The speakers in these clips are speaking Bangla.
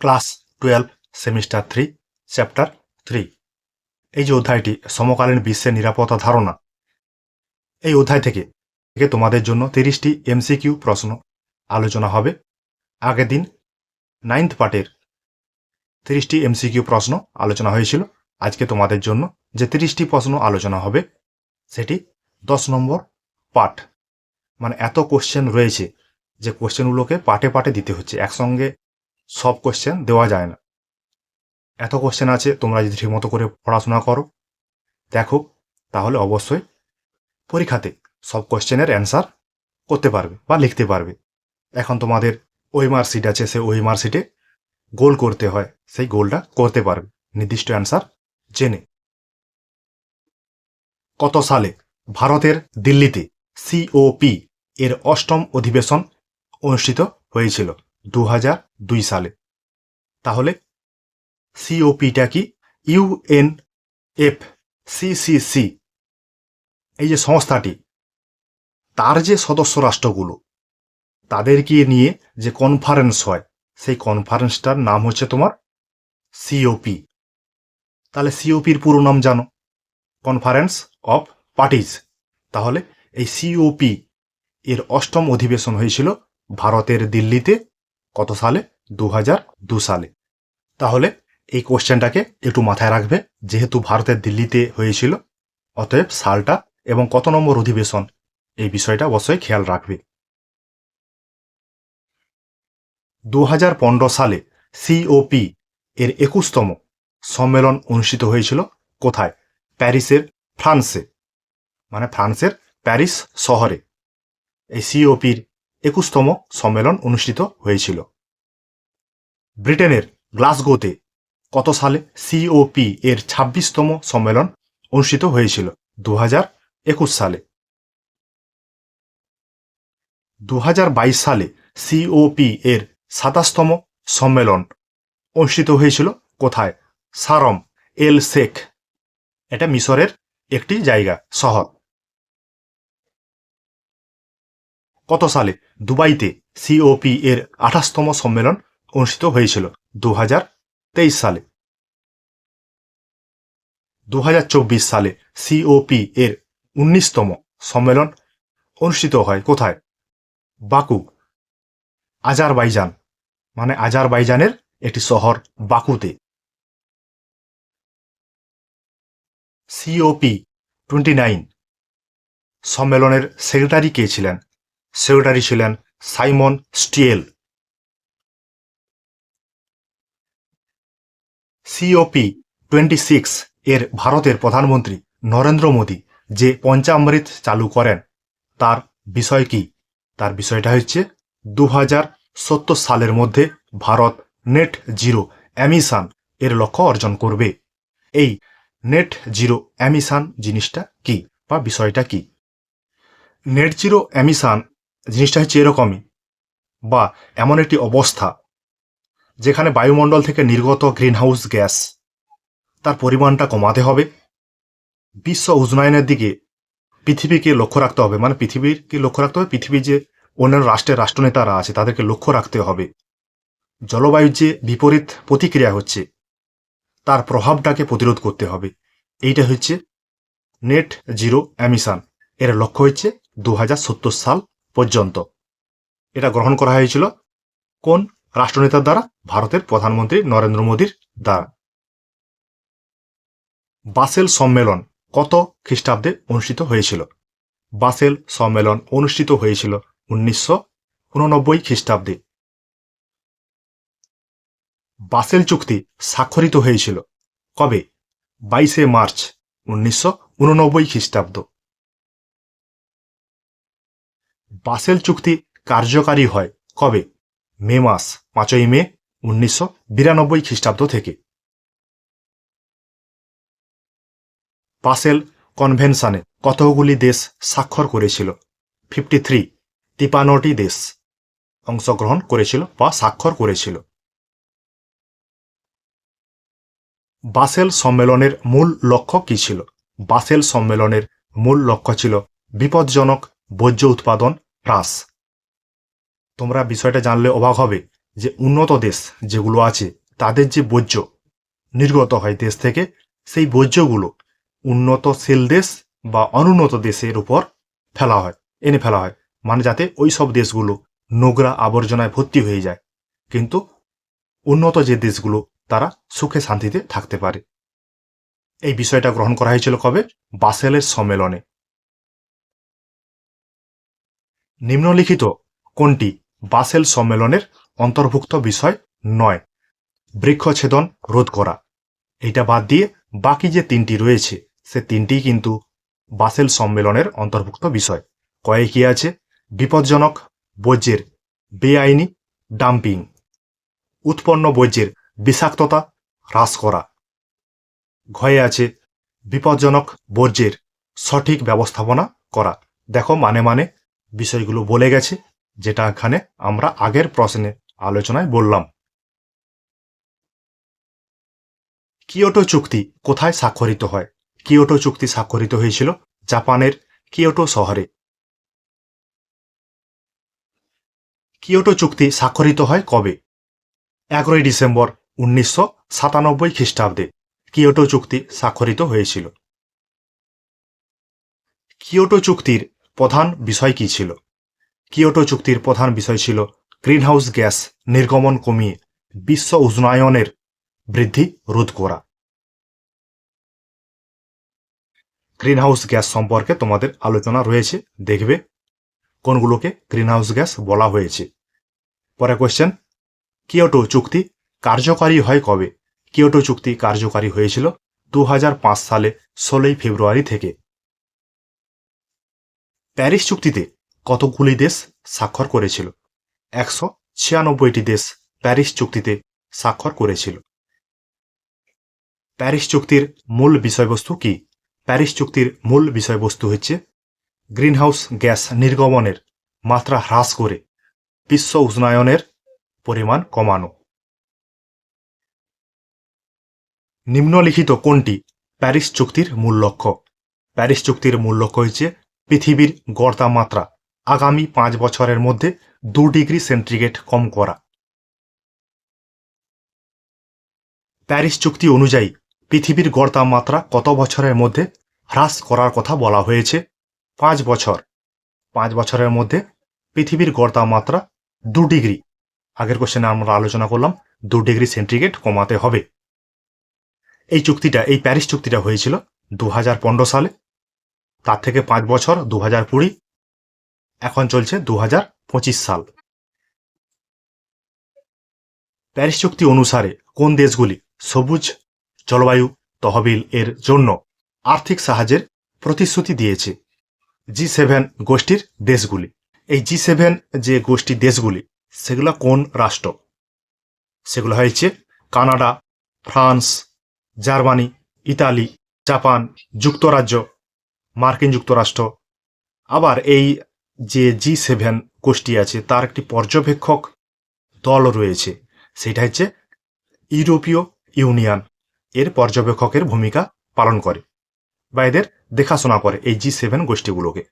Class twelve, semester three, chapter three. এই যে অধ্যায়টি, সমকালীন বিশ্বের নিরাপত্তা ধারণা। এই অধ্যায় থেকে থেকে তোমাদের জন্য তিরিশটি এমসিকিউ প্রশ্ন আলোচনা হবে। আগের দিন নাইন্থ পার্টের তিরিশটি এমসিকিউ প্রশ্ন আলোচনা হয়েছিল। আজকে তোমাদের জন্য যে তিরিশটি প্রশ্ন আলোচনা হবে, সেটি দশ নম্বর পার্ট মানে এত কোশ্চেন রয়েছে যে কোশ্চেনগুলোকে পাটে পাটে দিতে হচ্ছে। একসঙ্গে সব কোশ্চেন দেওয়া যায় না। এত কোশ্চেন আছে, তোমরা যদি ঠিকমতো করে পড়াশোনা করো, দেখো, তাহলে অবশ্যই পরীক্ষাতে সব কোশ্চেনের অ্যান্সার করতে পারবে বা লিখতে পারবে। এখন তোমাদের ওই মার্কশিট আছে, সেই ওই মার্কশিটে গোল করতে হয়, সেই গোলটা করতে পারবে, নির্দিষ্ট অ্যান্সার জেনে। কত সালে ভারতের দিল্লিতে সিওপি এর অষ্টম অধিবেশন অনুষ্ঠিত হয়েছিল? দু দুই সালে। তাহলে সিওপিটা কি? ইউএন এফ সিসিসি এই যে সংস্থাটি, তার যে সদস্য রাষ্ট্রগুলো, তাদেরকে নিয়ে যে কনফারেন্স হয়, সেই কনফারেন্সটার নাম হচ্ছে তোমার সিওপি তাহলে সিওপির পুরো নাম জানো। কনফারেন্স অফ পার্টিজ তাহলে এই সিওপি এর অষ্টম অধিবেশন হয়েছিল ভারতের দিল্লিতে। কত সালে? দু দু সালে। তাহলে এই কোশ্চেনটাকে একটু মাথায় রাখবে, যেহেতু ভারতের দিল্লিতে হয়েছিল, অতএব সালটা এবং কত নম্বর অধিবেশন, এই বিষয়টা অবশ্যই খেয়াল রাখবে। দু হাজার পনেরো সালে সিওপি এর একুশতম সম্মেলন অনুষ্ঠিত হয়েছিল কোথায়? প্যারিসের ফ্রান্সে। মানে ফ্রান্সের প্যারিস শহরে। এই সিওপির একুশতম সম্মেলন অনুষ্ঠিত হয়েছিল। ব্রিটেনের গ্লাসগোতে কত সালে সিওপি এর ছাব্বিশতম সম্মেলন অনুষ্ঠিত হয়েছিল? দু একুশ সালে। দু হাজার বাইশ সালে সিওপি এর সাতাশতম সম্মেলন অনুষ্ঠিত হয়েছিল কোথায়? সারম এল শেখ এটা মিশরের একটি জায়গা, শহর। কত সালে দুবাইতে সিওপি এর আঠাশতম সম্মেলন অনুষ্ঠিত হয়েছিল? দু সালে। দু হাজার চব্বিশ সালে সিওপি এর উনিশতম সম্মেলন অনুষ্ঠিত হয় কোথায়? বাকু। আজারবাইজান। মানে আজারবাইজানের একটি শহর বাকুতে। সিওপি টোয়েন্টি নাইন সম্মেলনের সেক্রেটারি কে ছিলেন? সেক্রেটারি ছিলেন Simon Stiell. COP twenty six এর ভারতের প্রধানমন্ত্রী নরেন্দ্র মোদী যে পঞ্চামৃত চালু করেন, তার বিষয় কি? তার বিষয়টা হচ্ছে দু সালের মধ্যে ভারত নেট জিরো অ্যামিশান এর লক্ষ্য অর্জন করবে। এই নেট জিরো অ্যামিশান জিনিসটা কি বা বিষয়টা কি? নেট জিরো অ্যামিশন জিনিসটা হচ্ছে এরকমই। বা এমন একটি অবস্থা যেখানে বায়ুমণ্ডল থেকে নির্গত গ্রিনহাউস গ্যাস, তার পরিমাণটা কমাতে হবে। বিশ্ব উষ্ণায়নের দিকে পৃথিবীকে লক্ষ্য রাখতে হবে। মানে পৃথিবীকে লক্ষ্য রাখতে হবে, পৃথিবীর যে অন্যান্য রাষ্ট্রের রাষ্ট্রনেতারা আছে, তাদেরকে লক্ষ্য রাখতে হবে। জলবায়ুর যে বিপরীত প্রতিক্রিয়া হচ্ছে, তার প্রভাবটাকে প্রতিরোধ করতে হবে। এইটা হচ্ছে নেট জিরো অ্যামিশন এর লক্ষ্য হচ্ছে দু হাজার সত্তর সাল পর্যন্ত। এটা গ্রহণ করা হয়েছিল কোন রাষ্ট্রনেতার দ্বারা? ভারতের প্রধানমন্ত্রী নরেন্দ্র মোদীর দ্বারা। বাসেল সম্মেলন কত খ্রিস্টাব্দে অনুষ্ঠিত হয়েছিল? বাসেল সম্মেলন অনুষ্ঠিত হয়েছিল উনিশশো উননব্বই খ্রিস্টাব্দে। বাসেল চুক্তি স্বাক্ষরিত হয়েছিল কবে? বাইশে মার্চ উনিশশো উননব্বই খ্রিস্টাব্দ। বাসেল চুক্তি কার্যকারী হয়। কবে? মে মাস, পাঁচই মে, উনিশশো বিরানব্বই খ্রিস্টাব্দ থেকে। বাসেল কনভেনশনে কতগুলি দেশ স্বাক্ষর করেছিল? ফিফটি থ্রি তিপান্নটি দেশ অংশগ্রহণ করেছিল বা স্বাক্ষর করেছিল। বাসেল সম্মেলনের মূল লক্ষ্য কী ছিল? বাসেল সম্মেলনের মূল লক্ষ্য ছিল বিপজ্জনক বর্জ্য উৎপাদন হ্রাস। তোমরা বিষয়টা জানলে অবাক হবে যে উন্নত দেশ যেগুলো আছে, তাদের যে বর্জ্য নির্গত হয় দেশ থেকে, সেই বর্জ্যগুলো উন্নতশীল দেশ বা অনুন্নত দেশের উপর ফেলা হয়, এনে ফেলা হয়। মানে যাতে ওই সব দেশগুলো নোংরা আবর্জনায় ভর্তি হয়ে যায়। কিন্তু উন্নত যে দেশগুলো, তারা সুখে শান্তিতে থাকতে পারে। এই বিষয়টা গ্রহণ করা হয়েছিল কবে? বাসেলের সম্মেলনে। নিম্নলিখিত কোনটি বাসেল সম্মেলনের অন্তর্ভুক্ত বিষয় নয়? বৃক্ষছেদন রোধ করা। এটা বাদ দিয়ে বাকি যে তিনটি রয়েছে, সে তিনটি কিন্তু বাসেল সম্মেলনের অন্তর্ভুক্ত বিষয়। কয়ে কি আছে? বিপজ্জনক বর্জ্যের বেআইনি ডাম্পিং। উৎপন্ন বর্জ্যের বিষাক্ততা হ্রাস করা। ঘয়ে আছে বিপজ্জনক বর্জ্যের সঠিক ব্যবস্থাপনা করা। দেখো মানে মানে বিষয়গুলো বলে গেছে, যেটা এখানে আমরা আগের প্রশ্নে আলোচনায় বললাম। কিয়োটো চুক্তি কোথায় স্বাক্ষরিত হয়? কিয়োটো চুক্তি স্বাক্ষরিত হয়েছিল জাপানের কিয়োটো শহরে। কিয়োটো চুক্তি স্বাক্ষরিত হয় কবে? এগারোই ডিসেম্বর উনিশশো সাতানব্বই খ্রিস্টাব্দে কিয়োটো চুক্তি স্বাক্ষরিত হয়েছিল। কিয়োটো চুক্তির প্রধান বিষয় কি ছিল? কিয়োটো চুক্তির প্রধান বিষয় ছিল গ্রিনহাউস গ্যাস নির্গমন কমিয়ে বিশ্ব উষ্ণায়নের বৃদ্ধি রোধ করা। গ্রিনহাউস গ্যাস সম্পর্কে তোমাদের আলোচনা রয়েছে, দেখবে কোনগুলোকে গ্রিনহাউস গ্যাস বলা হয়েছে। পরে কোয়েশ্চেন কিয়োটো চুক্তি কার্যকারী হয় কবে? কিয়োটো চুক্তি কার্যকারী হয়েছিল দু হাজার পাঁচ সালে ষোলোই ফেব্রুয়ারি থেকে। প্যারিস চুক্তিতে কতগুলি দেশ স্বাক্ষর করেছিল? একশো ছিয়ানব্বইটি দেশ প্যারিস চুক্তিতে স্বাক্ষর করেছিল। প্যারিস চুক্তির মূল বিষয়বস্তু কি? প্যারিস চুক্তির মূল বিষয়বস্তু হচ্ছে গ্রিনহাউস গ্যাস নির্গমনের মাত্রা হ্রাস করে বিশ্ব উষ্ণায়নের পরিমাণ কমানো। নিম্নলিখিত কোনটি? প্যারিস চুক্তির মূল লক্ষ্য। প্যারিস চুক্তির মূল লক্ষ্য হচ্ছে পৃথিবীর গড় তাপমাত্রা আগামী পাঁচ বছরের মধ্যে দু ডিগ্রি সেন্টিগ্রেড কম করা। প্যারিস চুক্তি অনুযায়ী পৃথিবীর গড় তাপমাত্রা কত বছরের মধ্যে হ্রাস করার কথা বলা হয়েছে? পাঁচ বছর। পাঁচ বছরের মধ্যে পৃথিবীর গড় তাপমাত্রা দু ডিগ্রি। আগের কোশ্চেনে আমরা আলোচনা করলাম, দু ডিগ্রি সেন্টিগ্রেড কমাতে হবে। এই চুক্তিটা, এই প্যারিস চুক্তিটা হয়েছিল দু হাজার পনেরো সালে। তার থেকে পাঁচ বছর দু হাজার কুড়ি, এখন চলছে দু হাজার পঁচিশ সাল। প্যারিস চুক্তি অনুসারে কোন দেশগুলি সবুজ জলবায়ু তহবিল এর জন্য আর্থিক সাহায্যের প্রতিশ্রুতি দিয়েছে? জি সেভেন গোষ্ঠীর দেশগুলি। এই জি সেভেন যে গোষ্ঠীর দেশগুলি, সেগুলো কোন রাষ্ট্র? সেগুলো হয়েছে Canada, France, Germany, Italy, Japan, যুক্তরাজ্য মার্কিন যুক্তরাষ্ট্র। আবার এই যে জি সেভেন গোষ্ঠী আছে, তার একটি পর্যবেক্ষক দল রয়েছে। সেটা হচ্ছে ইউরোপীয় ইউনিয়ন। এর পর্যবেক্ষকের ভূমিকা পালন করে বা এদের দেখাশোনা করে এই জি সেভেন গোষ্ঠীগুলোকে।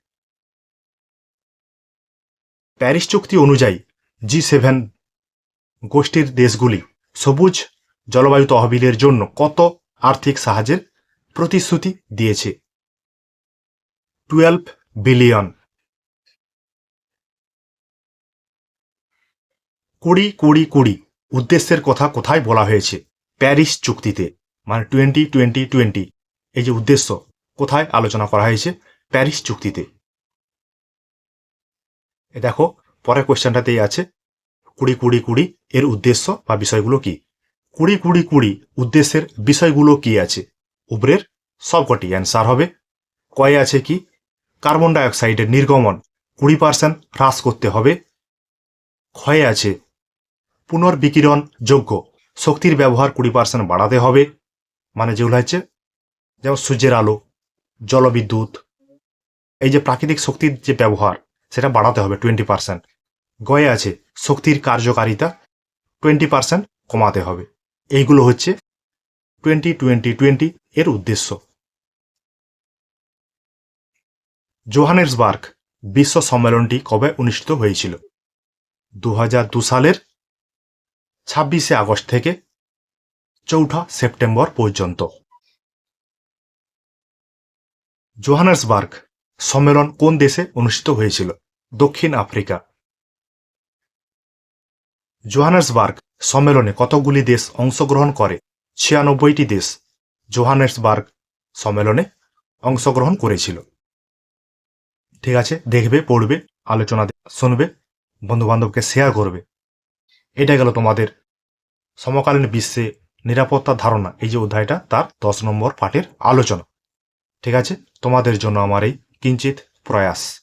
প্যারিস চুক্তি অনুযায়ী জি সেভেন গোষ্ঠীর দেশগুলি সবুজ জলবায়ু তহবিলের জন্য কত আর্থিক সাহায্যের প্রতিশ্রুতি দিয়েছে? টুয়েলভ বিলিয়ন কুড়ি কুড়ি কুড়ি উদ্দেশ্যের কথা কোথায় বলা হয়েছে? প্যারিস চুক্তিতে মানে টোয়েন্টি টোয়েন্টি টোয়েন্টি এই যে উদ্দেশ্য, কোথায় আলোচনা করা হয়েছে? প্যারিস চুক্তিতে। দেখো, পরের কোয়েশ্চেনটাতেই আছে। কুড়ি কুড়ি কুড়ি এর উদ্দেশ্য বা বিষয়গুলো কি? কুড়ি কুড়ি কুড়ি উদ্দেশ্যের বিষয়গুলো কি আছে? উপরের সবকটি অ্যান্সার হবে। কয়ে আছে কি? কার্বন ডাইঅক্সাইডের নির্গমন কুড়ি পার্সেন্ট হ্রাস করতে হবে। ক্ষয়ে আছে। পুনর্বিকিরণ যোগ্য। শক্তির ব্যবহার কুড়ি পার্সেন্ট বাড়াতে হবে। মানে যেগুলো হচ্ছে, যেমন সূর্যের আলো, জলবিদ্যুৎ। এই যে প্রাকৃতিক শক্তির যে ব্যবহার, সেটা বাড়াতে হবে টোয়েন্টি পার্সেন্ট গয়ে আছে। শক্তির কার্যকারিতা টোয়েন্টি পার্সেন্ট কমাতে হবে। এইগুলো হচ্ছে টোয়েন্টি টোয়েন্টি টোয়েন্টি এর উদ্দেশ্য। জোহানেসবার্গ বিশ্ব সম্মেলনটি কবে অনুষ্ঠিত হয়েছিল? দু সালের ছাব্বিশে আগস্ট থেকে চৌঠা সেপ্টেম্বর পর্যন্ত। জোহানেসবার্গ সম্মেলন কোন দেশে অনুষ্ঠিত হয়েছিল? দক্ষিণ আফ্রিকা। জোহানেসবার্গ সম্মেলনে কতগুলি দেশ অংশগ্রহণ করে? ছিয়ানব্বইটি দেশ জোহানেসবার্গ সম্মেলনে অংশগ্রহণ করেছিল। ঠিক আছে, দেখবে, পড়বে, আলোচনা শুনবে, বন্ধুবান্ধবকে শেয়ার করবে। এটা গেল তোমাদের সমকালীন বিশ্বে নিরাপত্তার ধারণা। এই যে অধ্যায়টা, তার দশ নম্বর পাঠের আলোচনা। ঠিক আছে? তোমাদের জন্য আমার এই কিঞ্চিত প্রয়াস।